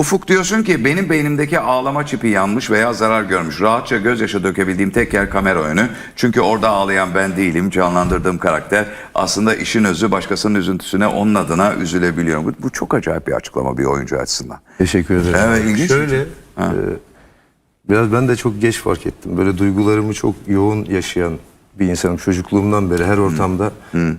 Ufuk diyorsun ki benim beynimdeki ağlama çipi yanmış veya zarar görmüş. Rahatça gözyaşı dökebildiğim tek yer kamera önü. Çünkü orada ağlayan ben değilim. Canlandırdığım karakter aslında işin özü başkasının üzüntüsüne onun adına üzülebiliyorum. Bu, bu çok acayip bir açıklama bir oyuncu açısından. Teşekkür ederim. Evet, ilginç. Şöyle, e, biraz ben de çok geç fark ettim. Böyle duygularımı çok yoğun yaşayan bir insanım çocukluğumdan beri her ortamda.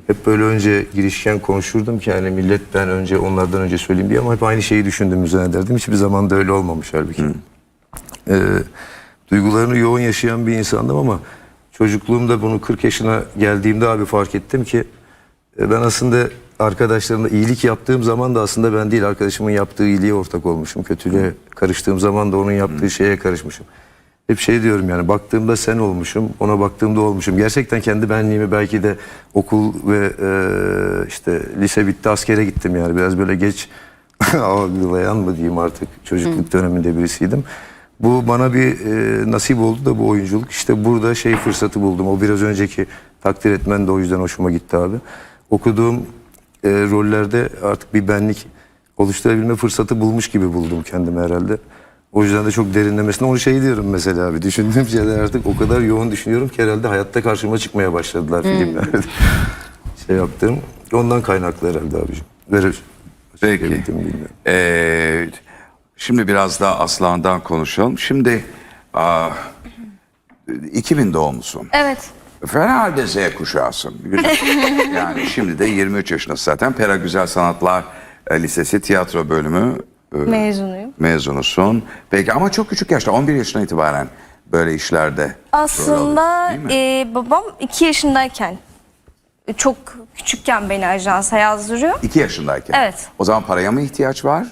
Hep böyle önce girişken konuşurdum ki hani millet ben önce onlardan önce söyleyeyim diye ama hep aynı şeyi düşündüm üzerine ederdim. Hiçbir zaman da öyle olmamış halbuki. E, duygularını yoğun yaşayan bir insandım ama çocukluğumda bunu 40 yaşına geldiğimde abi fark ettim ki e, Ben aslında arkadaşlarımla iyilik yaptığım zaman da aslında ben değil arkadaşımın yaptığı iyiliğe ortak olmuşum. Kötülüğe karıştığım zaman da onun yaptığı şeye karışmışım. Hep şey diyorum yani baktığımda sen olmuşum, ona baktığımda olmuşum. Gerçekten kendi benliğimi belki de okul ve e, işte lise bitti askere gittim yani biraz böyle geç algılayan mı diyeyim artık çocukluk döneminde birisiydim. Bu bana bir e, nasip oldu da bu oyunculuk. İşte burada şey fırsatı buldum. O biraz önceki takdir etmen de o yüzden hoşuma gitti abi. Okuduğum e, rollerde artık bir benlik oluşturabilme fırsatı bulmuş gibi buldum kendimi herhalde. O yüzden de çok derinlemesine onu şey diyorum mesela abi. Düşündüğüm şeyler artık o kadar yoğun düşünüyorum ki herhalde hayatta karşıma çıkmaya başladılar filmlerde. şey yaptım. Ondan kaynaklı herhalde abicim. Verir. Peki. Bildim, bilmiyorum. Ee, şimdi biraz daha Aslan'dan konuşalım. Şimdi aa, 2000 doğumlusun. Evet. Fena halde Z kuşağısın. Yani şimdi de 23 yaşındasın zaten. Pera Güzel Sanatlar e, Lisesi tiyatro bölümü e, Mezunuyum. Mezunusun. Peki ama çok küçük yaşta 11 yaşından itibaren böyle işlerde. Aslında mi? e, babam 2 yaşındayken e, çok küçükken beni ajansa yazdırıyor. 2 yaşındayken. Evet. O zaman paraya mı ihtiyaç var?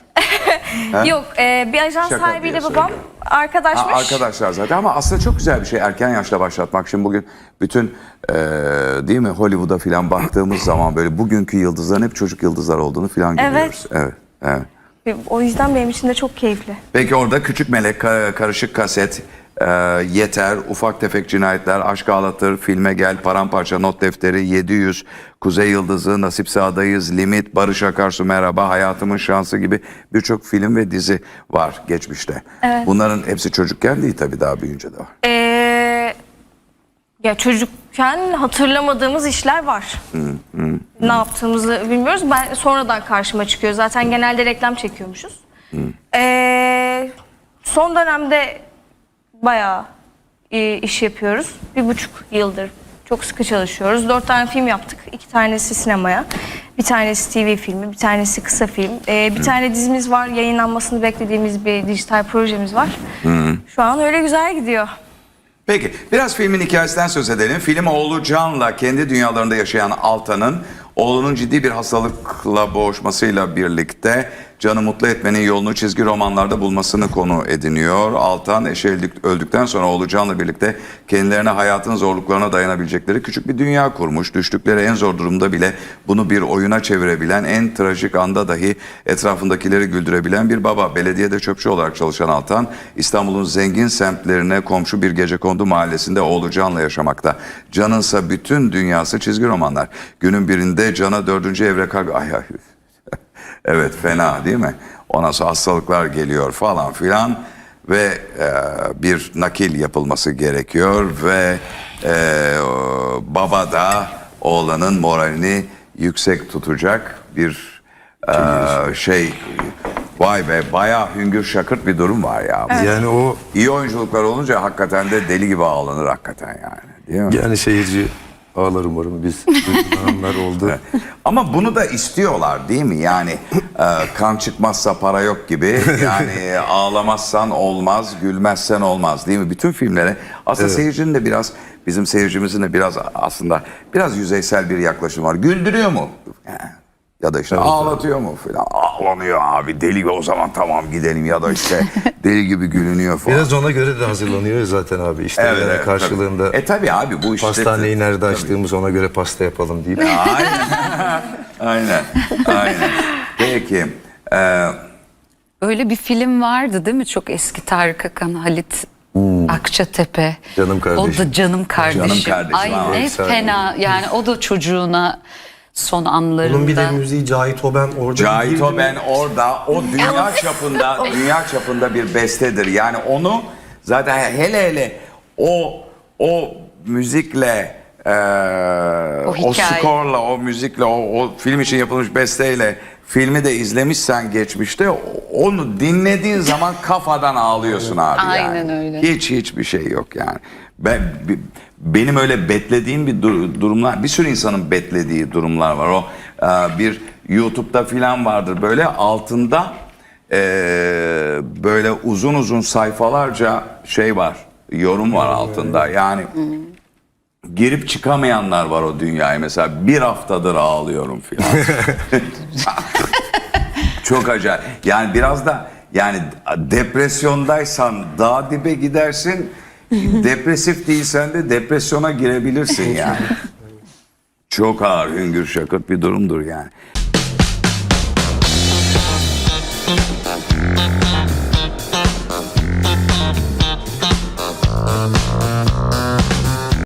Yok e, bir ajans Şaka sahibiyle babam söylüyorum. arkadaşmış. Ha, arkadaşlar zaten ama aslında çok güzel bir şey erken yaşta başlatmak. Şimdi bugün bütün e, değil mi Hollywood'a filan baktığımız zaman böyle bugünkü yıldızların hep çocuk yıldızlar olduğunu filan Evet. görüyoruz. Evet. evet. O yüzden benim için de çok keyifli. Peki orada küçük melek, ka- karışık kaset, e, yeter, ufak tefek cinayetler, aşk ağlatır, filme gel, paramparça not defteri, 700, Kuzey Yıldızı, Nasipse Adayız, Limit, Barış Akarsu Merhaba, Hayatımın Şansı gibi birçok film ve dizi var geçmişte. Bunların hepsi çocukken değil tabii daha büyüyünce de var. E, ya çocukken hatırlamadığımız işler var. Ne yaptığımızı bilmiyoruz. Ben sonradan karşıma çıkıyor. Zaten genelde reklam çekiyormuşuz. E, son dönemde bayağı e, iş yapıyoruz. Bir buçuk yıldır çok sıkı çalışıyoruz. Dört tane film yaptık. İki tanesi sinemaya. Bir tanesi TV filmi, bir tanesi kısa film. E, bir tane dizimiz var. Yayınlanmasını beklediğimiz bir dijital projemiz var. Şu an öyle güzel gidiyor. Peki biraz filmin hikayesinden söz edelim. Film oğlu Can'la kendi dünyalarında yaşayan Altan'ın oğlunun ciddi bir hastalıkla boğuşmasıyla birlikte Can'ı mutlu etmenin yolunu çizgi romanlarda bulmasını konu ediniyor. Altan eşi öldük- öldükten sonra oğlu Can'la birlikte kendilerine hayatın zorluklarına dayanabilecekleri küçük bir dünya kurmuş. Düştükleri en zor durumda bile bunu bir oyuna çevirebilen, en trajik anda dahi etrafındakileri güldürebilen bir baba. Belediyede çöpçü olarak çalışan Altan, İstanbul'un zengin semtlerine komşu bir gecekondu mahallesinde oğlu Can'la yaşamakta. Can'ınsa bütün dünyası çizgi romanlar. Günün birinde Can'a dördüncü evre. Ay ay. Evet fena değil mi? Ondan sonra hastalıklar geliyor falan filan ve e, bir nakil yapılması gerekiyor ve e, baba da oğlanın moralini yüksek tutacak bir e, şey vay be bayağı hüngür şakırt bir durum var ya. Yani o İyi oyunculuklar olunca hakikaten de deli gibi ağlanır hakikaten yani. Değil mi? yani seyirci ağlar umarım biz duygulananlar oldu. Ama bunu da istiyorlar değil mi? Yani e, kan çıkmazsa para yok gibi. Yani ağlamazsan olmaz, gülmezsen olmaz değil mi? Bütün filmlere aslında seyircinin de biraz bizim seyircimizin de biraz aslında biraz yüzeysel bir yaklaşım var. Güldürüyor mu? Ya da işte ağlatıyor mu falan. Ağlanıyor abi deli gibi o zaman tamam gidelim ya da işte deli gibi gülünüyor falan. Biraz ona göre de hazırlanıyor zaten abi. İşte Evet, yani evet, karşılığında tabii. E tabi abi bu işte. pastaneyi nerede Tabii. açtığımız ona göre pasta yapalım deyip. Aynen. aynen. Aynen. Peki. Ee, Öyle bir film vardı değil mi? Çok eski Tarık Akan, Halit Akçatepe. Canım kardeşim. O da canım kardeşim. Canım kardeşim, Ay ha. ne fena. Yani o da çocuğuna son anlarında. Bunun bir de müziği Cahit Oben orada Cahit? Oben orada o dünya çapında dünya çapında bir bestedir. Yani onu zaten hele hele o o müzikle eee, O o, hikaye. skorla o müzikle o, o film için yapılmış besteyle filmi de izlemişsen geçmişte onu dinlediğin zaman kafadan ağlıyorsun abi Aynen yani. öyle. Hiç hiçbir şey yok yani. Ben benim öyle betlediğim bir dur- durumlar bir sürü insanın betlediği durumlar var. O e, bir YouTube'da filan vardır böyle altında e, böyle uzun uzun sayfalarca şey var. Yorum var altında. Yani girip çıkamayanlar var o dünyaya. Mesela bir haftadır ağlıyorum filan. Çok acayip. Yani biraz da yani depresyondaysan daha dibe gidersin. Depresif değilsen de depresyona girebilirsin yani. Çok ağır hüngür şakırt bir durumdur yani.